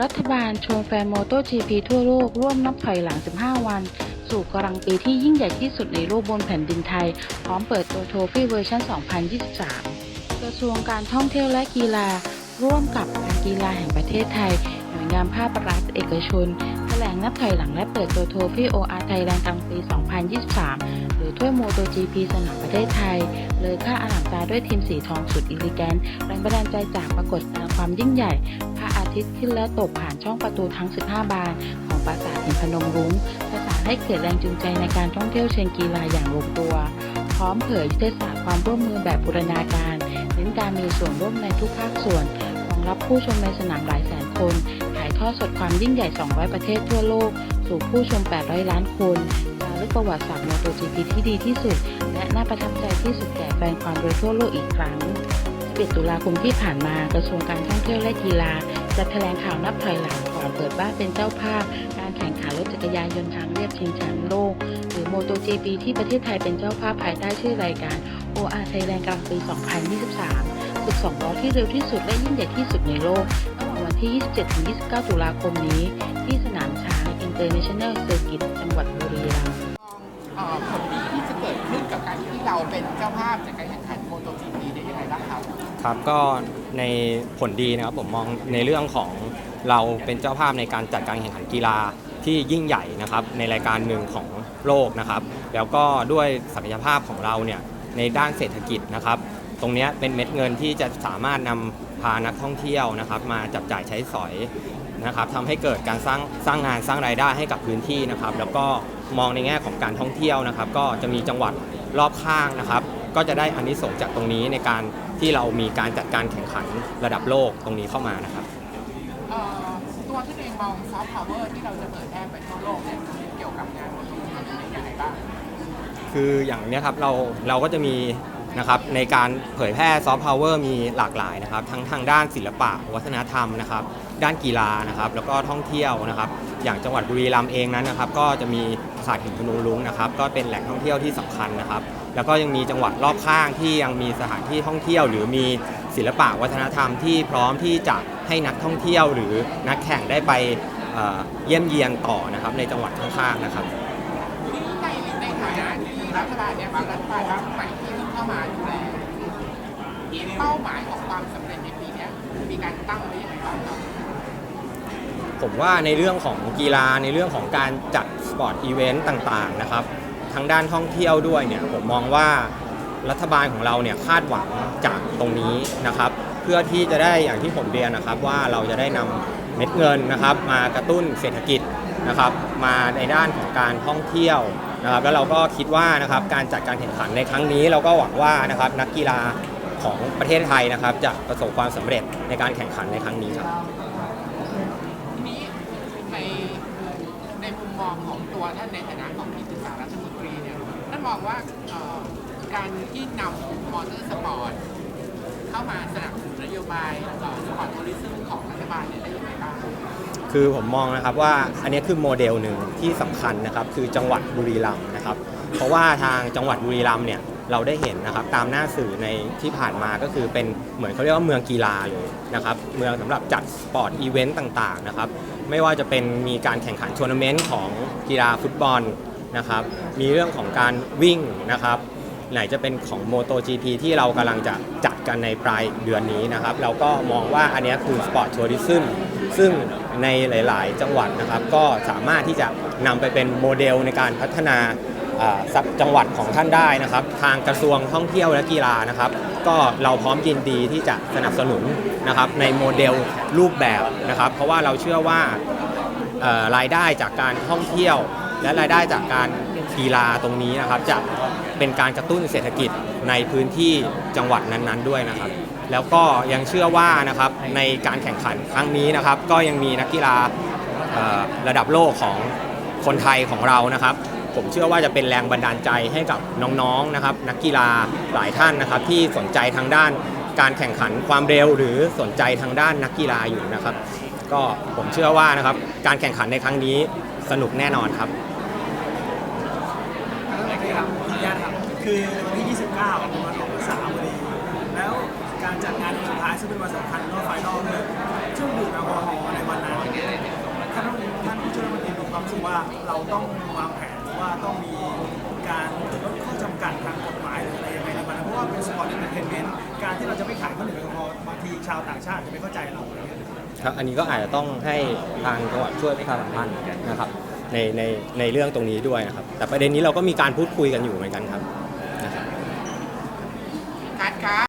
รัฐบาลชวนแฟนมอเตอร์ GP ทั่วโลกร่วมนับถอยหลัง 15 วัน สู่กำลังปีที่ยิ่งใหญ่ที่สุดในโลกบนแผ่นดินไทย พร้อมเปิดตัวโทฟี่เวอร์ชัน 2023 กระทรวงการท่องเที่ยวและกีฬา ร่วมกับการกีฬาแห่งประเทศไทยหน่วยงานภาครัฐเอกชนแถลงนับถอยหลังและเปิดตัวโทฟี่โออาร์ไทยแลนด์กลางปี 2023 หรือถ้วยโมโต GP สนามประเทศไทย เลยค่าอาหารตาด้วยทีมสีทองสุดอิลิแกนแรงบันดาลใจจากปรากฏการณ์ความยิ่งใหญ่พระอา ทิตย์ขึ้นและตกผ่านช่องประตูทั้ง 15 บาน ของปราสาทหินพนมรุ้งประสานให้เกิดแรงจูงใจในการท่องเที่ยวเชิงกีฬาอย่างลงตัว พร้อมเผยยุทธศาสตร์ความร่วมมือแบบบูรณาการเน้นการมีส่วนร่วมในทุกภาคส่วนรองรับผู้ชมในสนามหลายแสนคนถ่ายทอดสดความยิ่งใหญ่ 200 ประเทศทั่วโลก สู่ผู้ชม 800 ล้านคนจารึกประวัติศาสตร์โมโตจีพีที่ดีที่สุด และน่าประทับใจที่สุดแก่แฟนความโดยทั่วโลกอีกครั้ง 11 ตุลาคมที่ผ่านมากระทรวงการท่องเที่ยวและกีฬาจะแถลงข่าวนับถอยหลังก่อนเปิดบ้านเป็นเจ้าภาพ การแข่งขันรถจักรยานยนต์ทางเรียบชิงแชมป์โลก หรือ MotoGP ที่ประเทศไทยเป็นเจ้าภาพภายใต้ชื่อรายการ OR Thailand กลางปี 2023 ศึกสองล้อที่เร็วที่สุดและยิ่งใหญ่ที่สุดในโลกระหว่างวันที่ 27-29 ตุลาคมนี้ ที่สนามช้าง International Circuit จังหวัดบุรีรัมย์เอ่อผลดี กิดขึ้นกับการที่เราเป็นเจ้าภาพจากการแข่งขันโมโตจีพีได้ยังไงบ้างครับครับก็ในผลดีนะครับผมมองในเรื่องของเราเป็นเจ้าภาพในการจัดการแข่งขันกีฬาที่ยิ่งใหญ่นะครับในรายการหนึ่งของโลกนะครับ แล้วก็ด้วยศักยภาพของเราเนี่ยในด้านเศรษฐกิจนะครับ ตรงนี้เป็นเม็ดเงินที่จะสามารถนำพานักท่องเที่ยวนะครับ มาจับจ่ายใช้สอย นะครับทำให้เกิดการสร้างสร้างงานสร้างรายได้ให้กับพื้นที่นะครับแล้วก็มองในแง่ของการท่องเที่ยวนะครับ ก็จะมีจังหวัดรอบข้างนะครับ ก็จะได้อานิสงส์จากตรงนี้ในการที่เรามีการจัดการแข่งขันระดับโลกตรงนี้เข้ามานะครับ เอ่อตัวที่เองมองซอฟต์พาวเวอร์ที่เราจะเปิดแพร่ไปทั่วโลกเนี่ยเกี่ยวกับงานโมโตจีพีเป็นยังไงบ้าง คืออย่างเนี้ยครับเราเราก็จะมี นะครับในการเผยแพร่ซอฟต์พาวเวอร์มีหลากหลายนะครับทั้งทางด้านศิลปะ วัฒนธรรมนะครับด้านกีฬานะครับแล้วก็ท่องเที่ยวนะครับอย่างจังหวัดบุรีรัมย์เองนั้นนะครับก็จะมีปราสาทหินพนมรุ้งนะครับก็เป็นแหล่งท่องเที่ยวที่สำคัญนะครับแล้วก็ยังมีจังหวัดรอบข้างที่ยังมีสถานที่ท่องเที่ยว หรือมีศิลปะวัฒนธรรมที่พร้อมที่จะให้นักท่องเที่ยวหรือนักแข่งได้ไปเยี่ยมเยียนต่อนะครับในจังหวัดข้างๆนะครับที่ในในฐานะที่รัฐบาลเนี่ยบางรัฐบาลรัฐใหม่ที่เามาดูแลเป้าหมายของความสำเร็จในปีเนี้ยมีการตั้งไว้ยังไงบ้างครับผมว่าในเรื่องของกีฬาในเรื่องของการจัดสปอร์ตอีเวนต์ต่างๆนะครับทางด้านท่องเที่ยวด้วยเนี่ยผมมองว่ารัฐบาลของเราเนี่ยคาดหวังจากตรงนี้นะครับ เพื่อที่จะได้อย่างที่ผมเรียนนะครับว่าเราจะได้นำเม็ดเงินนะครับ มากระตุ้นเศรษฐกิจนะครับ มาในด้านของการท่องเที่ยว นะครับแล้วเราก็คิดว่านะครับการจัดการแข่งขันในครั้งนี้เราก็หวังว่านะครับนักกีฬาของประเทศไทยนะครับจะประสบความสำเร็จในการแข่งขันในครั้งนี้ครับ ทีนี้ในในมุมมองของตัวท่านในฐานะของที่ปรึกษารัฐมนตรีเนี่ยท่านมองว่าเอ่อการที่นำมอเตอร์สปอร์ตเข้ามาสนับสนุนนโยบายเอ่อสปอร์ตทัวริซึมของรัฐบาลเนี่ยได้ยังไงบ้าง คือผมมองนะครับว่าอันนี้คือโมเดลหนึ่งที่สำคัญนะครับคือจังหวัดบุรีรัมย์นะครับ เพราะว่าทางจังหวัดบุรีรัมย์เนี่ยเราได้เห็นนะครับตามหน้าสื่อในที่ผ่านมาก็คือเป็นเหมือนเขาเรียกว่าเมืองกีฬาเลยนะครับเมืองสำหรับจัดสปอร์ตอีเวนต์ต่างๆนะครับไม่ว่าจะเป็นมีการแข่งขันทัวร์นาเมนต์ของกีฬาฟุตบอลนะครับมีเรื่องของการวิ่งนะครับ ไหนจะเป็นของ MotoGP ที่เรากำลังจะจัดกันในปลายเดือนนี้นะครับ เราก็มองว่าอันนี้คือสปอร์ตทัวริซึมซึ่งในหลาย ๆ จังหวัดนะครับ ก็สามารถที่จะนำไปเป็นโมเดลในการพัฒนาจังหวัดของท่านได้นะครับ ทางกระทรวงท่องเที่ยวและกีฬานะครับ ก็เราพร้อมยินดีที่จะสนับสนุนนะครับในโมเดลรูปแบบนะครับ เพราะว่าเราเชื่อว่ารายได้จากการท่องเที่ยว และรายได้จากการกีฬาตรงนี้นะครับจะ เป็นการกระตุ้นเศรษฐกิจในพื้นที่จังหวัดนั้นๆด้วยนะครับ แล้วก็ยังเชื่อว่านะครับในการแข่งขันครั้งนี้นะครับ ก็ยังมีนักกีฬาระดับโลกของคนไทยของเรานะครับ ผมเชื่อว่าจะเป็นแรงบันดาลใจให้กับน้องๆนะครับ นักกีฬาหลายท่านนะครับ ที่สนใจทางด้านการแข่งขันความเร็วหรือสนใจทางด้านนักกีฬาอยู่นะครับ ก็ผมเชื่อว่านะครับการแข่งขันในครั้งนี้สนุกแน่นอนครับขออนุญาต คือวันที่ 29เป็นวันออกพรรษาพอดีแล้วการจัดงานวันสุดท้ายซึ่งเป็นวันสำคัญก็ไฟนอลเลยช่วงดื่มแอลกอฮอล์ในวันนั้นว่าเราต้องวางแผนว่าต้องมีการลดข้อจำกัดทางกฎหมายหรืออะไรยังไงในมันนั้นเพราะว่าเป็นสปอร์ตเอนเตอร์เทนเมนต์การที่เราจะไม่ขายเครื่องดื่มแอลกอฮอล์บางทีชาวต่างชาติจะไม่เข้าใจเราอะไรเงี้ย ครับอันนี้ก็อาจจะต้องให้ทางจังหวัดช่วยประชาสัมพันธ์นะครับในในในเรื่องตรงนี้ด้วยนะครับ แต่ประเด็นนี้เราก็มีการพูดคุยกันอยู่เหมือนกันครับ การค้า